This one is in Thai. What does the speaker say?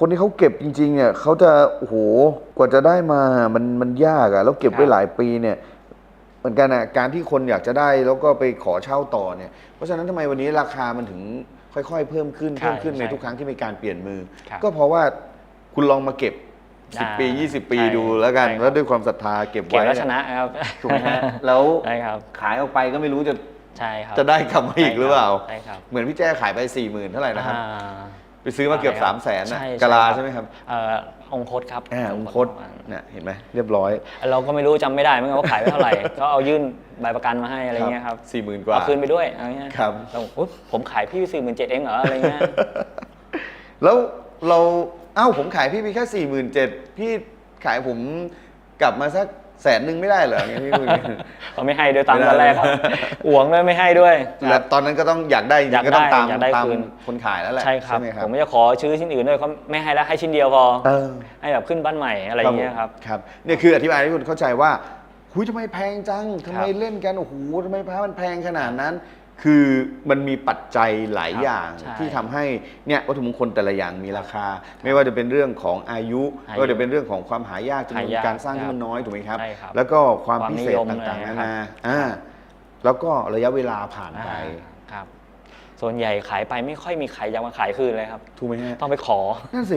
คนที่เขาเก็บจริงๆเนี่ยเขาจะโอ้โหกว่าจะได้มามันมันยากอะแล้วเก็บไว้ครับหลายปีเนี่ยเหมือนกันอะการที่คนอยากจะได้แล้วก็ไปขอเช่าต่อเนี่ยเพราะฉะนั้นทำไมวันนี้ราคามันถึงค่อยๆ เพิ่มขึ้นใช่เพิ่มขึ้นในใช่ทุกครั้งที่มีการเปลี่ยนมือ ครับก็เพราะว่าคุณลองมาเก็บอ่า10 ปี20 ปีใช่ดูแล้วกัน ใช่ครับ แล้วด้วยความศรัทธาเก็บเก็บไว้แล้วชนะครับถูกไหมฮะแล้วใช่ครับขายออกไปก็ไม่รู้จะใช่ครับจะได้กลับมาอีกหรือเปล่า ใช่ครับเหมือนพี่แจ้ขายไป4ี่หมื่นเท่าไหร่นะครับ อ่า ไปซื้อมาเกือบใช่3ครัามบแสนนะใช่กะลาใช่ใช่ไหมครับเอ่อองคตครับอ่าองคตประมาณเนี่ยเห็นไหมเรียบร้อย เราก็ไม่รู้จำไม่ได้เหมือนกันว่าขายไปเท่าไหร่ ก็เอายื่นใบประกันมาให้อะไรเงี้ยครับสี่หมื่นกว่า เอาคืนไปด้วยอะไรเงี้ยครับ เราอุ๊ยผมขายพี่สี่หมื่นเจ็ดเองเหรออะไรเงี้ย แล้วเราเอ้าผมขายพี่ไปแค่สี่หมื่นเจ็ดพี่ขายผมกลับมาสัก แสนหนึ่งไม่ได้เหรออย่างเงี้ยพี่พูดอย่างเงี้ยเขาไม่ให้ด้วยตามไม่ตได้อนแรกครับหวงด้วยไม่ให้ด้วยแล้วตอนนั้นก็ต้องอยากได้จริงอยากๆก็ต้องได้ตามอยากได้ตามคืนคนขายแล้วแหละใช่ครับไหมครัผบมไม่จะขอชื่อชิ้นอื่นด้วยเขาไม่ให้แล้วให้ชิ้นเดียวพอเออให้แบบขึ้นบ้านใหม่อะไรเงี้ยครับครับเนี่ยคืออธิบายให้คุณเข้าใจว่าหุยทำไมแพงจังทำไมครับเล่นกันโอ้โหทำไมพระมันแพงขนาดนั้น คือมันมีปัจจัยหลายครับอย่างใช่ที่ทำให้เนี่ยวัตถุมงคลแต่ละอย่างมีราคา ไม่ว่าจะเป็นเรื่องของอายุอายุไม่ว่าจะเป็นเรื่องของความหายากจำนวนหายากการสร้างที่มันน้อยถูกไหมครับ ใช่ครับแล้วก็ความความพินิเศษยมต่างๆอะไรนาครับนาอ่าแล้วก็ระยะเวลาผ่านไป อ่าครับ ส่วนใหญ่ขายไปไม่ค่อยมีใครจะมาขายคืนเลยครับ ถูกไหมฮะ ต้องไปขอ นั่นสิ